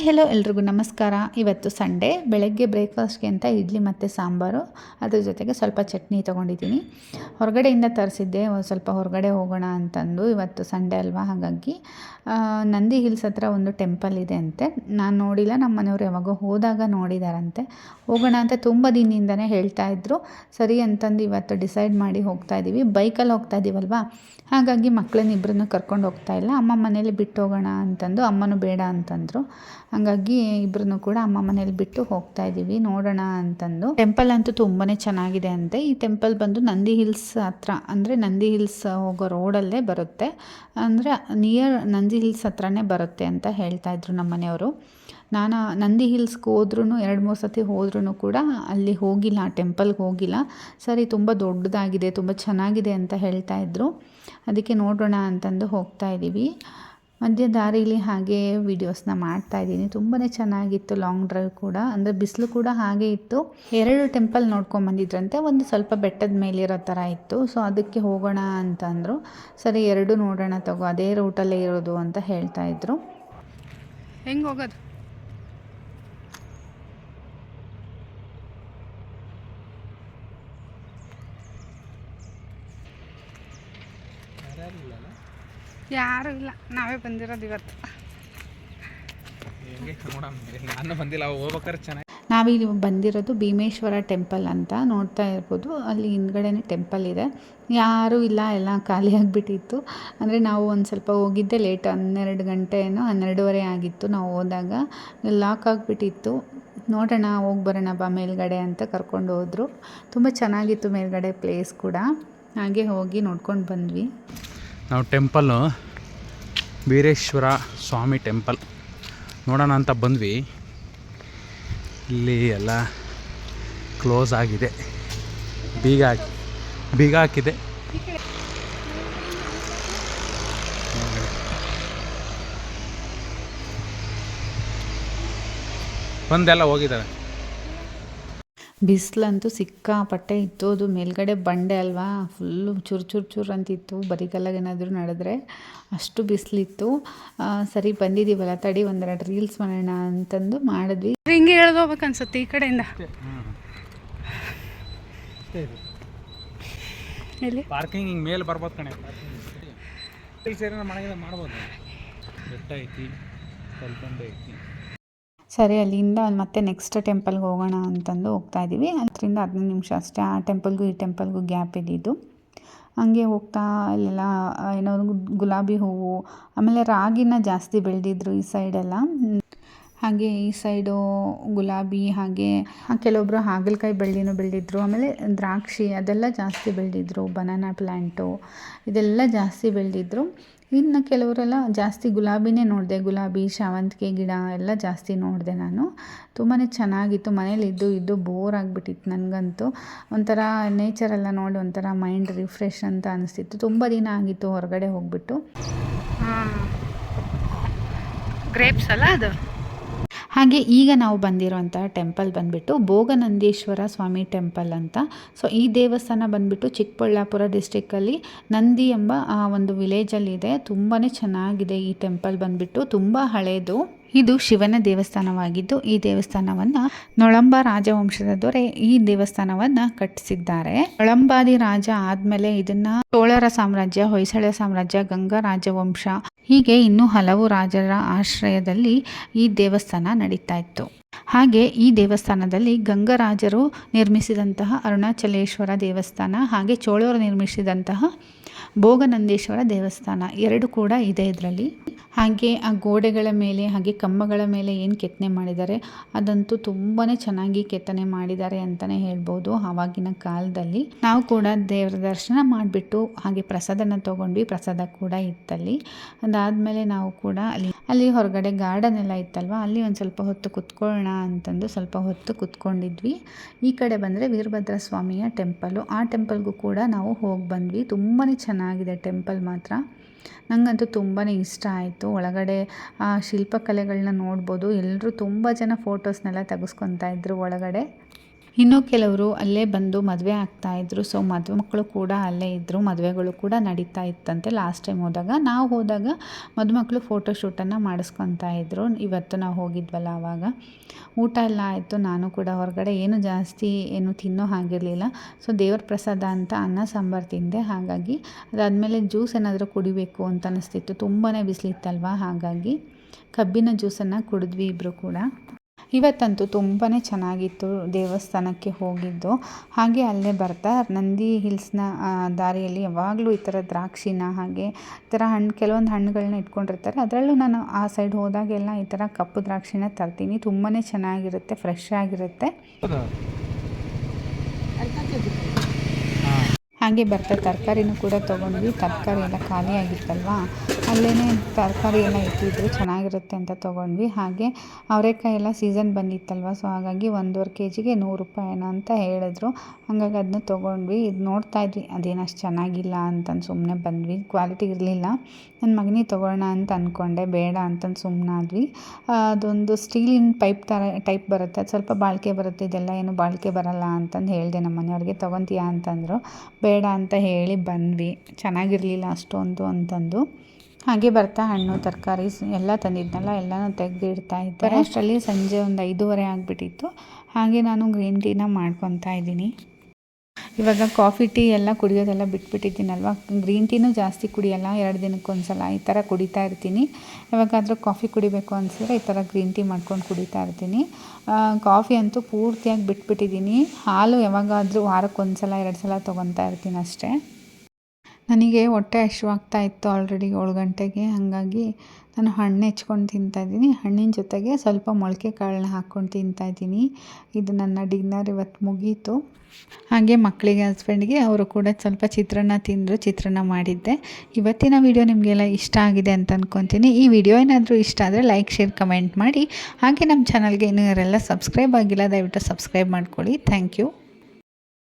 Hi hello ಎಲ್ರಿಗೂ ನಮಸ್ಕಾರ. ಇವತ್ತು ಸಂಡೇ, ಬೆಳಗ್ಗೆ ಬ್ರೇಕ್ಫಾಸ್ಟ್ಗೆ ಅಂತ ಇಡ್ಲಿ ಮತ್ತು ಸಾಂಬಾರು. ಅದ್ರ ಜೊತೆಗೆ ಸ್ವಲ್ಪ ಚಟ್ನಿ ತೊಗೊಂಡಿದ್ದೀನಿ. ಹೊರಗಡೆಯಿಂದ ತರಿಸಿದ್ದೆ ಸ್ವಲ್ಪ ಹೊರಗಡೆ ಹೋಗೋಣ ಅಂತಂದು ಇವತ್ತು ಸಂಡೇ ಅಲ್ವಾ ಹಾಗಾಗಿ. ನಂದಿ ಹಿಲ್ಸ್ ಹತ್ರ ಒಂದು ಟೆಂಪಲ್ ಇದೆ ಅಂತೆ. ನಾನು ನೋಡಿಲ್ಲ ನಮ್ಮ ಮನೆಯವರು ಯಾವಾಗೋ ಹೋದಾಗ ನೋಡಿದಾರಂತೆ. ಹೋಗೋಣ ಅಂತ ತುಂಬ ದಿನದಿಂದನೇ ಹೇಳ್ತಾ ಇದ್ರು. ಸರಿ ಅಂತಂದು ಇವತ್ತು ಡಿಸೈಡ್ ಮಾಡಿ ಹೋಗ್ತಾ ಇದ್ದೀವಿ ಬೈಕಲ್ಲಿ ಹೋಗ್ತಾ ಇದ್ದೀವಲ್ವಾ ಹಾಗಾಗಿ ಮಕ್ಕಳನ್ನ ಇಬ್ಬರನ್ನು ಕರ್ಕೊಂಡು ಹೋಗ್ತಾ ಇಲ್ಲ. ಅಮ್ಮ ಮನೇಲಿ ಬಿಟ್ಟು ಹೋಗೋಣ ಅಂತಂದು ಅಮ್ಮನೂ ಬೇಡ ಅಂತಂದರು. ಹಾಗಾಗಿ ಇಬ್ಬರನ್ನು ಕೂಡ ಅಮ್ಮ ಮನೇಲಿ ಬಿಟ್ಟು ಹೋಗ್ತಾ ಇದ್ದೀವಿ. ನೋಡೋಣ ಅಂತಂದು. ಟೆಂಪಲ್ ಅಂತೂ ತುಂಬಾ ಚೆನ್ನಾಗಿದೆ ಅಂತೆ. ಈ ಟೆಂಪಲ್ ಬಂದು ನಂದಿ ಹಿಲ್ಸ್ ಹತ್ರ, ಅಂದರೆ ನಂದಿ ಹಿಲ್ಸ್ ಹೋಗೋ ರೋಡಲ್ಲೇ ಬರುತ್ತೆ. ಅಂದರೆ ನಿಯರ್ ನಂದಿ ಹಿಲ್ಸ್ ಹತ್ರನೇ ಬರುತ್ತೆ ಅಂತ ಹೇಳ್ತಾ ಇದ್ರು ನಮ್ಮ ಮನೆಯವರು. ನಾನು ನಂದಿ ಹಿಲ್ಸ್ಗೆ ಹೋದ್ರೂ ಎರಡು ಮೂರು ಸತಿ ಹೋದ್ರೂ ಕೂಡ ಅಲ್ಲಿ ಹೋಗಿಲ್ಲ, ಆ ಟೆಂಪಲ್ಗೆ ಹೋಗಿಲ್ಲ. ಸರಿ, ತುಂಬ ದೊಡ್ಡದಾಗಿದೆ, ತುಂಬ ಚೆನ್ನಾಗಿದೆ ಅಂತ ಹೇಳ್ತಾ ಇದ್ರು. ಅದಕ್ಕೆ ನೋಡೋಣ ಅಂತಂದು ಹೋಗ್ತಾ ಇದ್ದೀವಿ. ಮಧ್ಯ ದಾರಿಲಿ ಹಾಗೆ ವೀಡಿಯೋಸ್ನ ಮಾಡ್ತಾ ಇದ್ದೀನಿ. ತುಂಬಾ ಚೆನ್ನಾಗಿತ್ತು ಲಾಂಗ್ ಡ್ರೈವ್ ಕೂಡ. ಅಂದರೆ ಬಿಸಿಲು ಕೂಡ ಹಾಗೆ ಇತ್ತು. ಎರಡು ಟೆಂಪಲ್ ನೋಡ್ಕೊಂಬಂದಿದ್ರಂತೆ ಒಂದು ಸ್ವಲ್ಪ ಬೆಟ್ಟದ ಮೇಲಿರೋ ಥರ ಇತ್ತು. ಸೊ ಅದಕ್ಕೆ ಹೋಗೋಣ ಅಂತಂದರು ಸರಿ, ಎರಡು ನೋಡೋಣ ತಗೋ. ಅದೇ ರೂಟಲ್ಲೇ ಇರೋದು ಅಂತ ಹೇಳ್ತಾ ಇದ್ರು. ಹೆಂಗೆ ಹೋಗೋದು? ಯಾರು ಇಲ್ಲ ನಾವೇ ಬಂದಿರೋದು ಇವತ್ತು. ನಾನು ಬಂದಿಲ್ಲ ಹೋಗ್ಬೇಕಾದ್ರೆ ಚೆನ್ನಾಗಿ. ನಾವಿಲ್ಲಿ ಬಂದಿರೋದು ಭೀಮೇಶ್ವರ ಟೆಂಪಲ್ ಅಂತ ನೋಡ್ತಾ ಇರ್ಬೋದು. ಅಲ್ಲಿ ಹಿಂದ್ಗಡೆನೇ ಟೆಂಪಲ್ ಇದೆ. ಯಾರೂ ಇಲ್ಲ ಎಲ್ಲ ಖಾಲಿ ಆಗಿಬಿಟ್ಟಿತ್ತು. ಅಂದರೆ ನಾವು ಒಂದು ಸ್ವಲ್ಪ ಹೋಗಿದ್ದೆ ಲೇಟ್ ಹನ್ನೆರಡು ಗಂಟೆ ಏನು ಹನ್ನೆರಡುವರೆ ಆಗಿತ್ತು ನಾವು ಹೋದಾಗ. ಲಾಕ್ ಆಗಿಬಿಟ್ಟಿತ್ತು. ನೋಡೋಣ ಹೋಗಿ ಬರೋಣ ಬಾ ಮೇಲ್ಗಡೆ ಅಂತ ಕರ್ಕೊಂಡು ಹೋದರು. ತುಂಬ ಚೆನ್ನಾಗಿತ್ತು ಮೇಲ್ಗಡೆ ಪ್ಲೇಸ್ ಕೂಡ. ಹಾಗೆ ಹೋಗಿ ನೋಡ್ಕೊಂಡು ಬಂದ್ವಿ. ನಾವು ಟೆಂಪಲ್ಲು ವೀರೇಶ್ವರ ಸ್ವಾಮಿ ಟೆಂಪಲ್. ನೋಡೋಣ ಅಂತ ಬಂದ್ವಿ. ಇಲ್ಲಿ ಎಲ್ಲ ಕ್ಲೋಸ್ ಆಗಿದೆ. ಬೀಗ ಬೀಗ ಹಾಕಿದೆ. ಬಂದೆಲ್ಲ ಹೋಗಿದ್ದಾರೆ. ಬಿಸಿಲಂತೂ ಸಿಕ್ಕಾಪಟ್ಟೆ ಇತ್ತು. ಅದು ಮೇಲ್ಗಡೆ ಬಂಡೆ ಅಲ್ವಾ? ಫುಲ್ಲು ಚುರು ಚೂರು ಚೂರು ಅಂತಿತ್ತು. ಬರಿಗಲ್ಲಾಗೇನಾದರೂ ನಡೆದ್ರೆ ಅಷ್ಟು ಬಿಸಿಲಿತ್ತು. ಸರಿ ಬಂದಿದ್ದೀವಲ್ಲ ತಡಿ ಒಂದೆರಡು ರೀಲ್ಸ್ ಮಾಡೋಣ ಅಂತಂದು ಮಾಡಿದ್ವಿ. ಹಿಂಗೆ ಹೇಳ್ಕೋಬೇಕು ಹೋಗ್ಬೇಕು ಅನ್ಸುತ್ತೆ ಈ ಕಡೆಯಿಂದ. ಎಲ್ಲಿ? ಪಾರ್ಕಿಂಗ್ ಹಿಂಗೆ ಮೇಲೆ ಬರ್ಬೋದು ಕಣೆ. ಮಾಡ್ಬೋದು. ಬೆಟ್ಟ ಐತಿ ಕಲ್ಕೊಂಡೆ ಐತಿ. ಸರಿ, ಅಲ್ಲಿಂದ ಮತ್ತೆ ನೆಕ್ಸ್ಟ್ ಟೆಂಪಲ್ಗೆ ಹೋಗೋಣ ಅಂತಂದು ಹೋಗ್ತಾ ಇದ್ದೀವಿ. ಅದರಿಂದ ಹದಿನೈದು ನಿಮಿಷ ಅಷ್ಟೇ. ಆ ಟೆಂಪಲ್ಗೂ ಈ ಟೆಂಪಲ್ಗೂ ಗ್ಯಾಪ್ ಇದ್ದಿದ್ದು. ಹಂಗೆ ಹೋಗ್ತಾ ಇಲ್ಲೆಲ್ಲ ಏನೋ ಗುಲಾಬಿ ಹೂವು, ಆಮೇಲೆ ರಾಗಿನ ಜಾಸ್ತಿ ಬೆಳೆದಿದ್ರು ಈ ಸೈಡೆಲ್ಲ ಹಾಗೆ ಈ ಸೈಡು ಗುಲಾಬಿ, ಹಾಗೆ ಕೆಲವೊಬ್ಬರು ಹಾಗಲಕಾಯಿ ಬೆಳ್ಳಿನೂ ಬೆಳೆದಿದ್ರು. ಆಮೇಲೆ ದ್ರಾಕ್ಷಿ ಅದೆಲ್ಲ ಜಾಸ್ತಿ ಬೆಳೆದಿದ್ರು ಬನಾನಾ ಪ್ಲ್ಯಾಂಟು ಇದೆಲ್ಲ ಜಾಸ್ತಿ ಬೆಳೆದಿದ್ರು. ಇನ್ನು ಕೆಲವರೆಲ್ಲ ಜಾಸ್ತಿ ಗುಲಾಬಿನೇ ನೋಡಿದೆ. ಗುಲಾಬಿ, ಶಾವಂತಿಗೆ ಗಿಡ ಎಲ್ಲ ಜಾಸ್ತಿ ನೋಡಿದೆ ನಾನು. ತುಂಬಾ ಚೆನ್ನಾಗಿತ್ತು. ಮನೇಲಿ ಇದ್ದು ಇದ್ದು ಬೋರ್ ಆಗಿಬಿಟ್ಟಿತ್ತು ನನಗಂತೂ. ಒಂಥರ ನೇಚರೆಲ್ಲ ನೋಡಿ ಒಂಥರ ಮೈಂಡ್ ರಿಫ್ರೆಶ್ ಅಂತ ಅನಿಸ್ತಿತ್ತು. ತುಂಬ ದಿನ ಆಗಿತ್ತು ಹೊರಗಡೆ ಹೋಗ್ಬಿಟ್ಟು. ಗ್ರೇಪ್ಸ್ ಅಲ್ಲ ಅದು? ಹಾಗೆ ಈಗ ನಾವು ಬಂದಿರೋಂಥ ಟೆಂಪಲ್ ಬಂದುಬಿಟ್ಟು ಭೋಗನಂದೀಶ್ವರ ಸ್ವಾಮಿ ಟೆಂಪಲ್ ಅಂತ. ಸೊ ಈ ದೇವಸ್ಥಾನ ಬಂದುಬಿಟ್ಟು ಚಿಕ್ಕಬಳ್ಳಾಪುರ ಡಿಸ್ಟಿಕ್ಕಲ್ಲಿ ನಂದಿ ಎಂಬ ಒಂದು ವಿಲೇಜಲ್ಲಿದೆ ತುಂಬಾ ಚೆನ್ನಾಗಿದೆ ಈ ಟೆಂಪಲ್ ಬಂದುಬಿಟ್ಟು. ತುಂಬ ಹಳೆಯದು ಇದು ಶಿವನ ದೇವಸ್ಥಾನವಾಗಿದ್ದು ಈ ದೇವಸ್ಥಾನವನ್ನು ನೊಳಂಬ ರಾಜವಂಶದ ದೊರೆ ಈ ದೇವಸ್ಥಾನವನ್ನು ಕಟ್ಟಿಸಿದ್ದಾರೆ. ನೊಳಂಬಾದಿ ರಾಜ ಆದಮೇಲೆ ಇದನ್ನ ಚೋಳರ ಸಾಮ್ರಾಜ್ಯ, ಹೊಯ್ಸಳ ಸಾಮ್ರಾಜ್ಯ, ಗಂಗಾ ರಾಜವಂಶ ಹೀಗೆ ಇನ್ನೂ ಹಲವು ರಾಜರ ಆಶ್ರಯದಲ್ಲಿ ಈ ದೇವಸ್ಥಾನ ನಡೀತಾ ಇತ್ತು. ಹಾಗೆ ಈ ದೇವಸ್ಥಾನದಲ್ಲಿ ಗಂಗರಾಜರು ನಿರ್ಮಿಸಿದಂತಹ ಅರುಣಾಚಲೇಶ್ವರ ದೇವಸ್ಥಾನ ಹಾಗೆ ಚೋಳರು ನಿರ್ಮಿಸಿದಂತಹ ಭೋಗನಂದೇಶ್ವರ ದೇವಸ್ಥಾನ, ಎರಡು ಕೂಡ ಇದೆ ಇದರಲ್ಲಿ. ಹಾಗೆ ಆ ಗೋಡೆಗಳ ಮೇಲೆ, ಹಾಗೆ ಕಂಬಗಳ ಮೇಲೆ ಏನು ಕೆತ್ತನೆ ಮಾಡಿದ್ದಾರೆ, ಅದಂತೂ ತುಂಬಾ ಚೆನ್ನಾಗಿ ಕೆತ್ತನೆ ಮಾಡಿದ್ದಾರೆ ಅಂತಲೇ ಹೇಳ್ಬೋದು ಆವಾಗಿನ ಕಾಲದಲ್ಲಿ. ನಾವು ಕೂಡ ದೇವರ ದರ್ಶನ ಮಾಡಿಬಿಟ್ಟು ಹಾಗೆ ಪ್ರಸಾದನ ತೊಗೊಂಡ್ವಿ, ಪ್ರಸಾದ ಕೂಡ ಇತ್ತಲ್ಲಿ. ಅದಾದಮೇಲೆ ನಾವು ಕೂಡ ಅಲ್ಲಿ ಅಲ್ಲಿ ಹೊರಗಡೆ ಗಾರ್ಡನ್ ಎಲ್ಲ ಇತ್ತಲ್ವ? ಅಲ್ಲಿ ಒಂದು ಸ್ವಲ್ಪ ಹೊತ್ತು ಕುತ್ಕೊಳ್ಳೋಣ ಅಂತಂದು ಸ್ವಲ್ಪ ಹೊತ್ತು ಕುತ್ಕೊಂಡಿದ್ವಿ. ಈ ಕಡೆ ಬಂದರೆ ವೀರಭದ್ರ ಸ್ವಾಮಿಯ ಟೆಂಪಲು ಆ ಟೆಂಪಲ್ಗೂ ಕೂಡ ನಾವು ಹೋಗಿ ಬಂದ್ವಿ. ತುಂಬಾ ಚೆನ್ನಾಗಿದೆ ಟೆಂಪಲ್ ಮಾತ್ರ. ನನಗಂತೂ ತುಂಬಾ ಇಷ್ಟ ಆಯಿತು. ಒಳಗಡೆ ಶಿಲ್ಪಕಲೆಗಳನ್ನ ನೋಡ್ಬೋದು. ಎಲ್ಲರೂ ತುಂಬ ಜನ ಫೋಟೋಸ್ನೆಲ್ಲ ತೆಗೆಸ್ಕೊತಾ ಇದ್ರು ಒಳಗಡೆ. ಇನ್ನು ಕೆಲವರು ಅಲ್ಲೇ ಬಂದು ಮದುವೆ ಆಗ್ತಾಯಿದ್ರು ಸೊ ಮದುವೆ ಮಕ್ಕಳು ಕೂಡ ಅಲ್ಲೇ ಇದ್ದರು ಮದುವೆಗಳು ಕೂಡ ನಡೀತಾ ಇತ್ತಂತೆ. ಲಾಸ್ಟ್ ಟೈಮ್ ಹೋದಾಗ, ನಾವು ಹೋದಾಗ ಮದುಮಕ್ಕಳು ಫೋಟೋಶೂಟನ್ನು ಮಾಡಿಸ್ಕೊತಾ ಇದ್ದರು ಇವತ್ತು ನಾವು ಹೋಗಿದ್ವಲ್ಲ ಆವಾಗ ಊಟ ಎಲ್ಲ ಆಯಿತು. ನಾನು ಕೂಡ ಹೊರಗಡೆ ಏನು ಜಾಸ್ತಿ ಏನು ತಿನ್ನೋ ಹಾಗಿರಲಿಲ್ಲ. ಸೊ ದೇವರ ಪ್ರಸಾದ ಅಂತ ಅನ್ನ, ಸಾಂಬಾರು ತಿಂದೆ. ಹಾಗಾಗಿ ಅದಾದಮೇಲೆ ಜ್ಯೂಸ್ ಏನಾದರೂ ಕುಡಿಬೇಕು ಅಂತ ಅನಿಸ್ತಿತ್ತು. ತುಂಬಾ ಬಿಸಿಲಿತ್ತಲ್ವ? ಹಾಗಾಗಿ ಕಬ್ಬಿನ ಜ್ಯೂಸನ್ನು ಕುಡಿದ್ವಿ ಇಬ್ಬರು ಕೂಡ. ಇವತ್ತಂತೂ ತುಂಬಾ ಚೆನ್ನಾಗಿತ್ತು ದೇವಸ್ಥಾನಕ್ಕೆ ಹೋಗಿದ್ದು. ಹಾಗೆ ಅಲ್ಲೇ ಬರ್ತಾ ನಂದಿ ಹಿಲ್ಸ್ನ ದಾರಿಯಲ್ಲಿ ಯಾವಾಗಲೂ ಈ ಥರ ದ್ರಾಕ್ಷಿನ ಹಾಗೆ ಈ ಥರ ಹಣ್ಣು ಕೆಲವೊಂದು ಹಣ್ಣುಗಳನ್ನ ಇಟ್ಕೊಂಡಿರ್ತಾರೆ. ಅದರಲ್ಲೂ ನಾನು ಆ ಸೈಡ್ ಹೋದಾಗೆಲ್ಲ ಈ ಥರ ಕಪ್ಪು ದ್ರಾಕ್ಷಿನ ತರ್ತೀನಿ. ತುಂಬಾ ಚೆನ್ನಾಗಿರುತ್ತೆ, ಫ್ರೆಶ್ ಆಗಿರುತ್ತೆ. ಹಾಗೆ ಬರ್ತಾ ತರಕಾರಿನೂ ಕೂಡ ತೊಗೊಂಡ್ವಿ. ತರಕಾರಿ ಎಲ್ಲ ಖಾಲಿ ಆಗಿತ್ತಲ್ವಾ? ಅಲ್ಲೇ ತರಕಾರಿ ಎಲ್ಲ ಇಟ್ಟಿದ್ರು, ಚೆನ್ನಾಗಿರುತ್ತೆ ಅಂತ ತೊಗೊಂಡ್ವಿ. ಹಾಗೆ ಅವರೆಕಾಯಿ ಎಲ್ಲ ಸೀಸನ್ ಬಂದಿತ್ತಲ್ವ? ಸೊ ಹಾಗಾಗಿ ಒಂದೂವರೆ ಕೆ ಜಿಗೆ ನೂರು ರೂಪಾಯಿನ ಅಂತ ಹೇಳಿದ್ರು. ಹಾಗಾಗಿ ಅದನ್ನ ತೊಗೊಂಡ್ವಿ. ಇದು ನೋಡ್ತಾ ಇದ್ವಿ, ಅದೇನು ಅಷ್ಟು ಚೆನ್ನಾಗಿಲ್ಲ ಅಂತಂದು ಸುಮ್ಮನೆ ಬಂದ್ವಿ. ಕ್ವಾಲಿಟಿ ಇರಲಿಲ್ಲ. ನನ್ನ ಮಗನಿಗೆ ತೊಗೊಳ್ಳೋಣ ಅಂತ ಅಂದ್ಕೊಂಡೆ ಬೇಡ ಅಂತಂದು ಸುಮ್ಮನಾದ್ವಿ ಅದೊಂದು ಸ್ಟೀಲಿನ ಪೈಪ್ ಥರ ಟೈಪ್ ಬರುತ್ತೆ. ಅದು ಸ್ವಲ್ಪ ಬಾಳಿಕೆ ಬರುತ್ತೆ, ಇದೆಲ್ಲ ಏನು ಬಾಳಿಕೆ ಬರಲ್ಲ ಅಂತಂದು ಹೇಳಿದೆ ನಮ್ಮ ಮನೆಯವ್ರಿಗೆ ತೊಗೊತೀಯಾ? ಅಂತಂದರು. ಬೇಡ ಅಂತ ಹೇಳಿ ಬಂದ್ವಿ. ಚೆನ್ನಾಗಿರಲಿಲ್ಲ ಅಷ್ಟೊಂದು ಅಂತಂದು. ಹಾಗೆ ಬರ್ತಾ ಹಣ್ಣು ತರಕಾರಿ ಎಲ್ಲ ತಂದಿದ್ನಲ್ಲ ಎಲ್ಲನೂ ತೆಗೆದಿಡ್ತಾ ಇದ್ದೆ. ಅಷ್ಟರಲ್ಲಿ ಸಂಜೆ ಒಂದು ಐದೂವರೆ ಆಗಿಬಿಟ್ಟಿತ್ತು. ಹಾಗೆ ನಾನು ಗ್ರೀನ್ ಟೀನ ಮಾಡ್ಕೊತಾ ಇದ್ದೀನಿ. ಇವಾಗ ಕಾಫಿ, ಟೀ ಎಲ್ಲ ಕುಡಿಯೋದೆಲ್ಲ ಬಿಟ್ಬಿಟ್ಟಿದ್ದೀನಲ್ವ? ಗ್ರೀನ್ ಟೀನೂ ಜಾಸ್ತಿ ಕುಡಿಯಲ್ಲ, ಎರಡು ದಿನಕ್ಕೊಂದ್ಸಲ ಈ ಥರ ಕುಡಿತಾ ಇರ್ತೀನಿ. ಯಾವಾಗಾದರೂ ಕಾಫಿ ಕುಡಿಬೇಕು ಅನಿಸಿದ್ರೆ ಈ ಥರ ಗ್ರೀನ್ ಟೀ ಮಾಡ್ಕೊಂಡು ಕುಡಿತಾ ಇರ್ತೀನಿ. ಕಾಫಿ ಅಂತೂ ಪೂರ್ತಿಯಾಗಿ ಬಿಟ್ಬಿಟ್ಟಿದ್ದೀನಿ. ಹಾಲು ಯಾವಾಗಾದರೂ ವಾರಕ್ಕೊಂದ್ಸಲ ಎರಡು ಸಲ ತೊಗೊತಾ ಇರ್ತೀನಿ ಅಷ್ಟೇ. ನನಗೆ ಹೊಟ್ಟೆ ಹಸಿವಾಗ್ತಾ ಇತ್ತು ಆಲ್ರೆಡಿ ಏಳು ಗಂಟೆಗೆ. ಹಾಗಾಗಿ ನಾನು ಹಣ್ಣು ಹೆಚ್ಕೊಂಡು ತಿಂತಾಯಿದ್ದೀನಿ ಹಣ್ಣಿನ ಜೊತೆಗೆ ಸ್ವಲ್ಪ ಮೊಳಕೆ ಕಾಳನ್ನ ಹಾಕ್ಕೊಂಡು ತಿಂತಾಯಿದ್ದೀನಿ ಇದು ನನ್ನ ಡಿನ್ನರ್ ಇವತ್ತು ಮುಗೀತು. ಹಾಗೆ ಮಕ್ಕಳಿಗೆ ಹಸ್ಬೆಂಡ್ಗೆ ಅವರು ಕೂಡ ಸ್ವಲ್ಪ ಚಿತ್ರಾನ್ನ ತಿಂದರು, ಚಿತ್ರಾನ್ನ ಮಾಡಿದ್ದೆ. ಇವತ್ತಿನ ವಿಡಿಯೋ ನಿಮಗೆಲ್ಲ ಇಷ್ಟ ಆಗಿದೆ ಅಂತ ಅಂದ್ಕೊತೀನಿ ಈ ವಿಡಿಯೋ ಏನಾದರೂ ಇಷ್ಟ ಆದರೆ ಲೈಕ್ ಶೇರ್ ಕಮೆಂಟ್ ಮಾಡಿ. ಹಾಗೆ ನಮ್ಮ ಚಾನಲ್ಗೆ ಇನ್ನೂ ಯಾರೆಲ್ಲ ಸಬ್ಸ್ಕ್ರೈಬ್ ಆಗಿಲ್ಲ, ದಯವಿಟ್ಟು ಸಬ್ಸ್ಕ್ರೈಬ್ ಮಾಡ್ಕೊಳ್ಳಿ. Thank you